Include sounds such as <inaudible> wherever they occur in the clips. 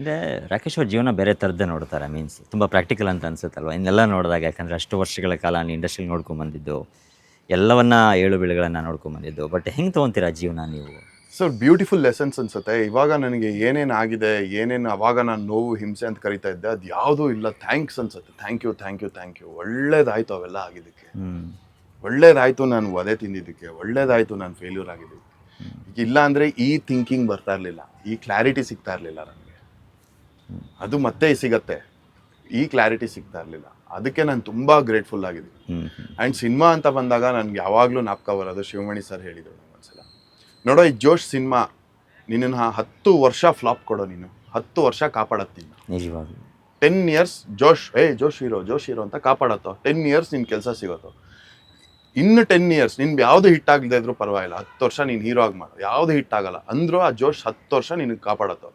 ಅಂದರೆ ರಾಕೇಶ್ ಅವ್ರ ಜೀವನ ಬೇರೆ ಥರದ್ದೇ ನೋಡ್ತಾರೆ ಮೀನ್ಸ್ ತುಂಬ ಪ್ರಾಕ್ಟಿಕಲ್ ಅಂತ ಅನ್ಸುತ್ತಲ್ವ? ಇನ್ನೆಲ್ಲ ನೋಡಿದಾಗ ಯಾಕಂದರೆ ಅಷ್ಟು ವರ್ಷಗಳ ಕಾಲ ನೀವು ಇಂಡಸ್ಟ್ರಿಲಿ ನೋಡ್ಕೊಂಬಂದಿದ್ದು ಎಲ್ಲವನ್ನ ಏಳು ಬೀಳುಗಳನ್ನು ನೋಡ್ಕೊಂಬಂದಿದ್ದು ಬಟ್ ಹೆಂಗೆ ತೊಗೊತೀರಾ ಜೀವನ ನೀವು? ಸೊ ಬ್ಯೂಟಿಫುಲ್ ಲೆಸನ್ಸ್ ಅನ್ಸುತ್ತೆ. ಇವಾಗ ನನಗೆ ಏನೇನು ಆಗಿದೆ ಏನೇನು ಅವಾಗ ನಾನು ನೋವು ಹಿಂಸೆ ಅಂತ ಕರಿತಾ ಇದ್ದೆ ಅದು ಯಾವುದೂ ಇಲ್ಲ. ಥ್ಯಾಂಕ್ಸ್ ಅನ್ಸುತ್ತೆ. Thank you thank you thank you ಒಳ್ಳೇದಾಯ್ತು ಅವೆಲ್ಲ ಆಗಿದ್ದಕ್ಕೆ. ಒಳ್ಳೇದಾಯ್ತು ನಾನು ಒದೆ ತಿಂದಿದ್ದಕ್ಕೆ. ಒಳ್ಳೇದಾಯ್ತು ನಾನು ಫೇಲ್ಯೂರ್ ಆಗಿದ್ದಕ್ಕೆ. ಇಲ್ಲ ಅಂದರೆ ಈ ಥಿಂಕಿಂಗ್ ಬರ್ತಾ ಇರಲಿಲ್ಲ. ಈ ಕ್ಲಾರಿಟಿ ಸಿಗ್ತಾ ಇರಲಿಲ್ಲ ನನಗೆ. ಅದು ಮತ್ತೆ ಸಿಗತ್ತೆ. ಈ ಕ್ಲಾರಿಟಿ ಸಿಗ್ತಾ ಇರಲಿಲ್ಲ. ಅದಕ್ಕೆ ನಾನು ತುಂಬ ಗ್ರೇಟ್ಫುಲ್ ಆಗಿದ್ದೀನಿ. ಆ್ಯಂಡ್ ಸಿನಿಮಾ ಅಂತ ಬಂದಾಗ ನನಗೆ ಯಾವಾಗಲೂ ನಾಪ್ಕ ಬರೋದು ಶಿವಮಣಿ ಸರ್ ಹೇಳಿದರು ಒಂದ್ಸಲ. ನೋಡೋ ಈ ಜೋಶ್ ಸಿನಿಮಾ ನಿನ್ನ ಹತ್ತು ವರ್ಷ ಫ್ಲಾಪ್ ಕೊಡೋ ನೀನು. ಹತ್ತು ವರ್ಷ ಕಾಪಾಡತ್ತೀನಿ ಟೆನ್ ಇಯರ್ಸ್ ಜೋಶ್ ಏ ಜೋಶ್ ಇರೋ ಜೋಶ್ ಇರೋ ಅಂತ ಕಾಪಾಡತ್ತೋ. ಟೆನ್ ಇಯರ್ಸ್ ನಿನ್ನ ಕೆಲಸ ಸಿಗತ್ತೋ. ಇನ್ನು ಟೆನ್ ಇಯರ್ಸ್ ನಿನ್ ಯಾವುದು ಹಿಟ್ ಆಗದೆ ಇದ್ರೂ ಪರವಾಗಿಲ್ಲ. ಹತ್ತು ವರ್ಷ ನೀನು ಹೀರೋ ಆಗಿ ಮಾಡೋ. ಯಾವುದು ಹಿಟ್ ಆಗಲ್ಲ. ಅಂದ್ರೂ ಆ ಜೋಶ್ ಹತ್ತು ವರ್ಷ ನಿನಗೆ ಕಾಪಾಡತ್ತೋ.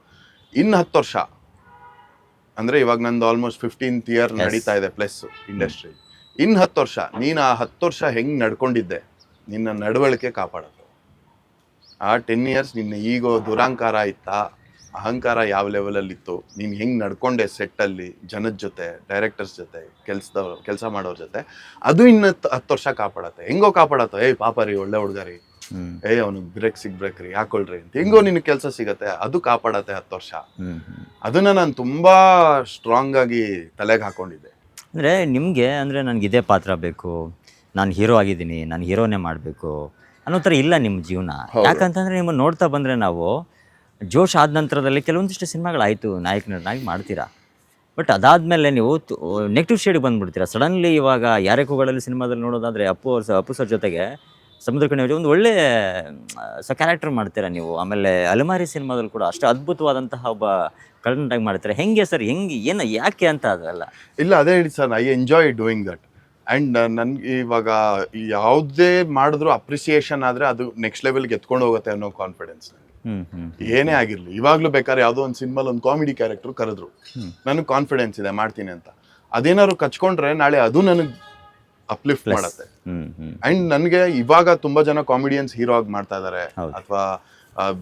ಇನ್ನು ಹತ್ತು ವರ್ಷ. ಅಂದರೆ ಇವಾಗ ನಂದು ಆಲ್ಮೋಸ್ಟ್ ಫಿಫ್ಟೀನ್ತ್ ಇಯರ್ ನಡೀತಾ ಇದೆ ಪ್ಲಸ್ ಇಂಡಸ್ಟ್ರಿ ಇನ್ ಹತ್ತು ವರ್ಷ ನೀನು ಆ ಹತ್ತು ವರ್ಷ ಹೆಂಗೆ ನಡ್ಕೊಂಡಿದ್ದೆ? ನಿನ್ನ ನಡವಳಿಕೆ ಕಾಪಾಡೋದು. ಆ ಟೆನ್ ಇಯರ್ಸ್ ನಿನ್ನ ಈಗೋ ದುರಾಂಕಾರ ಇತ್ತಾ? ಅಹಂಕಾರ ಯಾವ ಲೆವೆಲಲ್ಲಿತ್ತು ನೀನು ಹೆಂಗೆ ನಡ್ಕೊಂಡೆ ಸೆಟ್ಟಲ್ಲಿ ಜನದ ಜೊತೆ ಡೈರೆಕ್ಟರ್ಸ್ ಜೊತೆ ಕೆಲ್ಸದವ್ರು ಕೆಲಸ ಮಾಡೋರ ಜೊತೆ? ಅದು ಇನ್ನು ಹತ್ತು ಹತ್ತು ವರ್ಷ ಕಾಪಾಡತ್ತೆ. ಹೆಂಗೋ ಕಾಪಾಡತ್ತೋ. ಏಯ್ ಪಾಪ ರೀ ಒಳ್ಳೆ ಹುಡುಗ ರೀ. ಹ್ಞೂ ಏಯ್ ಅವ್ನಿಗೆ ಬ್ರೇಕ್ ಸಿಗ್ಬೇಕ್ರಿ ಹಾಕೊಳ್ರಿ ಅಂತ. ಹೆಂಗೋ ನಿನ್ ಕೆಲಸ ಸಿಗತ್ತೆ ಅದು ಕಾಪಾಡತ್ತೆ ಹತ್ತು ವರ್ಷ. ಅದನ್ನ ನಾನು ತುಂಬಾ ಸ್ಟ್ರಾಂಗ್ ಆಗಿ ತಲೆಗೆ ಹಾಕೊಂಡಿದ್ದೆ. ಅಂದ್ರೆ ನಿಮಗೆ ಅಂದ್ರೆ ನನಗೆ ಇದೇ ಪಾತ್ರ ಬೇಕು ನಾನು ಹೀರೋ ಆಗಿದ್ದೀನಿ ನಾನು ಹೀರೋನೇ ಮಾಡಬೇಕು ಅನ್ನೋ ಥರ ಇಲ್ಲ ನಿಮ್ಮ ಜೀವನ. ಯಾಕಂತಂದರೆ ನಿಮ್ಮನ್ನು ನೋಡ್ತಾ ಬಂದರೆ ನಾವು ಜೋಶ್ ಆದ ನಂತರದಲ್ಲಿ ಕೆಲವೊಂದಿಷ್ಟು ಸಿನಿಮಾಗಳಾಯಿತು ನಾಯಕ ಮಾಡ್ತೀರಾ. ಬಟ್ ಅದಾದಮೇಲೆ ನೀವು ನೆಗೆಟಿವ್ ಶೇಡಿಗೆ ಬಂದುಬಿಡ್ತೀರಾ. ಸಡನ್ಲಿ ಇವಾಗ ಯಾರೇ ಕೂಗಳಲ್ಲಿ ಸಿನಿಮಾದಲ್ಲಿ ನೋಡೋದಾದರೆ ಅಪ್ಪು ಅವ್ರ ಅಪ್ಪು ಸರ್ ಜೊತೆಗೆ ಸಮುದ್ರ ಕಣಿವೆ ಒಂದು ಒಳ್ಳೆ ಸ ಕ್ಯಾರೆಕ್ಟರ್ ಮಾಡ್ತೀರಾ ನೀವು. ಆಮೇಲೆ ಅಲಮಾರಿ ಸಿನಿಮಾದಲ್ಲಿ ಕೂಡ ಅಷ್ಟು ಅದ್ಭುತವಾದಂತಹ ಒಬ್ಬ ಕಳ್ಳನಾಗಿ ಮಾಡ್ತೀರಾ. ಹೆಂಗೆ ಸರ್ ಹೆಂಗೆ ಏನು ಯಾಕೆ ಅಂತ ಅದಲ್ಲ? ಇಲ್ಲ ಅದೇ ಹೇಳಿ sir I enjoy doing that and ನನಗೆ ಇವಾಗ ಯಾವುದೇ ಮಾಡಿದ್ರು ಅಪ್ರಿಸಿಯೇಷನ್ ಆದರೆ ಅದು ನೆಕ್ಸ್ಟ್ ಲೆವೆಲ್ಗೆ ಎತ್ಕೊಂಡು ಹೋಗುತ್ತೆ ಅನ್ನೋ ಕಾನ್ಫಿಡೆನ್ಸ್ ಹ್ಮ್ ಹ್ಮ್ ಏನೇ ಆಗಿರಲಿ ಇವಾಗಲೂ ಬೇಕಾದ್ರೆ ಯಾವುದೋ ಒಂದು ಸಿನಿಮಾಲ್ ಒಂದು ಕಾಮಿಡಿ ಕ್ಯಾರೆಕ್ಟರ್ ಕರೆದ್ರು. ನನಗೆ ಕಾನ್ಫಿಡೆನ್ಸ್ ಇದೆ ಮಾಡ್ತೀನಿ ಅಂತ. ಅದೇನಾದ್ರು ಕಚ್ಕೊಂಡ್ರೆ ನಾಳೆ ಅದು ನನಗೆ ಅಪ್ಲಿಫ್ಟ್ ಮಾಡುತ್ತೆ. ಹ್ಮ್ ಹ್ಮ್. ಅಂಡ್ ನನಗೆ ಇವಾಗ ತುಂಬಾ ಜನ ಕಾಮಿಡಿಯನ್ಸ್ ಹೀರೋ ಆಗಿ ಮಾಡ್ತಾ ಇದ್ದಾರೆ ಅಥವಾ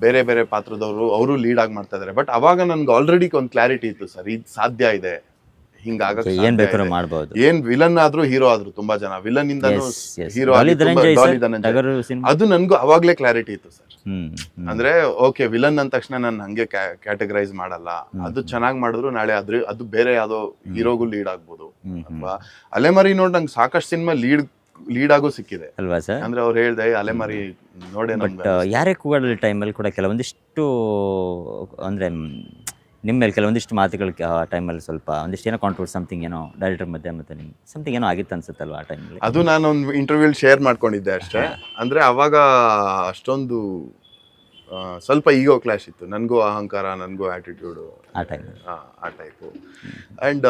ಬೇರೆ ಬೇರೆ ಪಾತ್ರದವರು ಅವರು ಲೀಡ್ ಆಗಿ ಮಾಡ್ತಾ ಇದ್ದಾರೆ ಬಟ್ ಅವಾಗ ನನ್ಗೆ ಆಲ್ರೆಡಿ ಒಂದು ಕ್ಲಾರಿಟಿ ಇತ್ತು ಸರ್ ಇದು ಸಾಧ್ಯ ಇದೆ. ಹಿಂಗಾಗ ಏನ್ ಬೇಕಾದ್ರೂ ಮಾಡ್ಬೋದು. ಏನ್ ವಿಲನ್ ಆದ್ರೂ ಹೀರೋ ಆದ್ರೂ ತುಂಬಾ ಜನ. Villain yes. ಹೀರೋ ಅದು ನನ್ಗೂ ಅವಾಗ್ಲೇ ಕ್ಲಾರಿಟಿ ಇತ್ತು ಸರ್ ಅಂದ್ರೆ ಓಕೆ ವಿಲನ್ ಅಂದ ತಕ್ಷಣ ನಾನು ಹಂಗೆ ಕ್ಯಾಟಗರೈಸ್ ಮಾಡಲ್ಲ. ಅದು ಚೆನ್ನಾಗಿ ಮಾಡಿದ್ರು ನಾಳೆ ಅದ್ರ ಅದು ಬೇರೆ ಯಾವ್ದೋ ಹೀರೋಗೂ ಲೀಡ್ ಆಗ್ಬೋದು. ಅಥವಾ ಅಲೆಮರಿ ನೋಡಿ ನಂಗೆ ಸಾಕಷ್ಟು ಸಿನಿಮಾ ಲೀಡ್ ಲೀಡ್ ಆಗೋ ಸಿಕ್ಕಿದೆ. ಅಲ್ವಾ ಸರ್? ಅಂದ್ರೆ ಅವ್ರು ಹೇಳ್ದೆ ಅಲೆಮರಿ ನೋಡೇ ಬಟ್ ನಮ್ಗೆ ಯಾರೇ ಕೂಗಾಡಲಿ ಟೈಮಲ್ಲಿ ಕೂಡ ಕೆಲವೊಂದಿಷ್ಟು ಅಂದರೆ ನಿಮ್ಮ ಮೇಲೆ ಕೆಲವೊಂದಿಷ್ಟು ಮಾತುಗಳು ಆ ಟೈಮಲ್ಲಿ ಸ್ವಲ್ಪ ಒಂದಿಷ್ಟು ಏನೋ ಕಾಂಟ್ರೋಲ್ ಸಮಥಿಂಗ್ ಏನೋ ಡೈರೆಕ್ಟರ್ ಮಧ್ಯೆ ಮತ್ತೆ ನಿಮ್ಮ ಸಮಥಿಂಗ್ ಏನೋ ಆಗಿತ್ತು ಅನ್ಸುತ್ತಲ್ವಾ ಆ ಟೈಮಲ್ಲಿ? ಅದು ನಾನು ಒಂದು ಇಂಟರ್ವ್ಯೂಲ್ ಶೇರ್ ಮಾಡ್ಕೊಂಡಿದ್ದೆ ಅಷ್ಟೇ. ಅಂದ್ರೆ ಅವಾಗ ಅಷ್ಟೊಂದು ಸ್ವಲ್ಪ ಈಗೋ ಕ್ಲಾಶ್ ಇತ್ತು. ನನಗೂ ಅಹಂಕಾರ ನನಗೂ ಆಟಿಟ್ಯೂಡು ಆ ಟೈಪ್ ಆ ಟೈಪು ಆ್ಯಂಡ್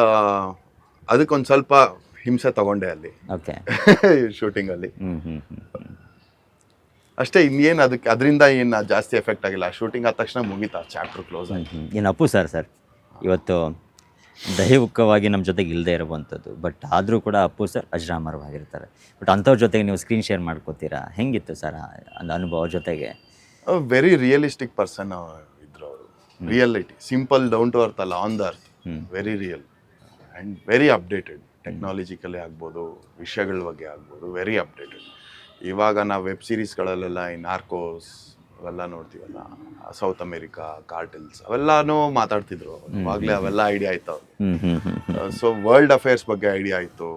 ಅದಕ್ಕೊಂದು ಸ್ವಲ್ಪ ಹಿಂಸೆ ತಗೊಂಡೆ ಅಲ್ಲಿ. ಓಕೆ ಶೂಟಿಂಗಲ್ಲಿ <laughs> ಅಲ್ಲಿ. ಅಷ್ಟೇ ಇನ್ನೇನು ಅದಕ್ಕೆ ಅದರಿಂದ ಏನು ಜಾಸ್ತಿ ಎಫೆಕ್ಟ್ ಆಗಿಲ್ಲ. ಶೂಟಿಂಗ್ ಆದ ತಕ್ಷಣ ಮುಗೀತಾ ಚಾಪ್ಟರ್ ಕ್ಲೋಸ್ ಆಯ್ತು. ಏನು ಅಪ್ಪು ಸರ್ ಸರ್ ಇವತ್ತು ದೈಹಿಕವಾಗಿ ನಮ್ಮ ಜೊತೆಗೆ ಇಲ್ಲದೆ ಇರುವಂಥದ್ದು ಬಟ್ ಆದರೂ ಕೂಡ ಅಪ್ಪು ಸರ್ ಅಜರಾಮರವಾಗಿರ್ತಾರೆ. ಬಟ್ ಅಂಥವ್ರ ಜೊತೆಗೆ ನೀವು ಸ್ಕ್ರೀನ್ ಶೇರ್ ಮಾಡ್ಕೋತೀರಾ? ಹೆಂಗಿತ್ತು ಸರ್ ಒಂದು ಅನುಭವ ಜೊತೆಗೆ? ವೆರಿ ರಿಯಲಿಸ್ಟಿಕ್ ಪರ್ಸನ್ ಇದ್ರು ಅವರು. Reality simple down to earth ಅಲ್ಲ on the earth very real and very updated technologically ಆಗ್ಬೋದು ವಿಷಯಗಳ ಬಗ್ಗೆ ಆಗ್ಬೋದು ವೆರಿ ಅಪ್ಡೇಟೆಡ್ ಇವಾಗ ನಾವು ವೆಬ್ ಸೀರೀಸ್ಗಳಲ್ಲೆಲ್ಲ ಈ ನಾರ್ಕೋಸ್ ಅವೆಲ್ಲ ನೋಡ್ತೀವಲ್ಲ ಸೌತ್ ಅಮೇರಿಕಾ ಕಾರ್ಟೆಲ್ಸ್ ಅವೆಲ್ಲಾನು ಮಾತಾಡ್ತಿದ್ರು. ಇವಾಗಲೇ ಅವೆಲ್ಲ ಐಡಿಯಾ ಆಯ್ತು. ಸೊ ವರ್ಲ್ಡ್ ಅಫೇರ್ಸ್ ಬಗ್ಗೆ ಐಡಿಯಾ ಆಯಿತು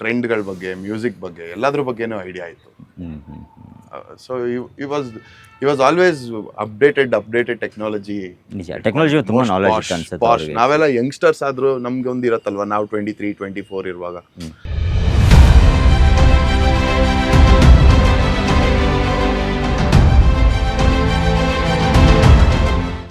ಟ್ರೆಂಡ್ಗಳ ಬಗ್ಗೆ ಮ್ಯೂಸಿಕ್ ಬಗ್ಗೆ ಎಲ್ಲದ್ರ ಬಗ್ಗೆನೂ ಐಡಿಯಾ ಆಯಿತು. So he was he was always updated updated technology ನಿಜ ಟೆಕ್ನಾಲಜಿ ತುಂಬ ನಾಲೆಜ್ ಅನ್ಸುತ್ತೆ. ನಾವೆಲ್ಲ ಯಂಗ್ಸ್ಟರ್ಸ್ ಆದರೂ ನಮ್ಗೆ ಒಂದು ಇರತ್ತಲ್ವ ನಾವು ಟ್ವೆಂಟಿ ತ್ರೀ ಟ್ವೆಂಟಿ ಫೋರ್ ಇರುವಾಗ.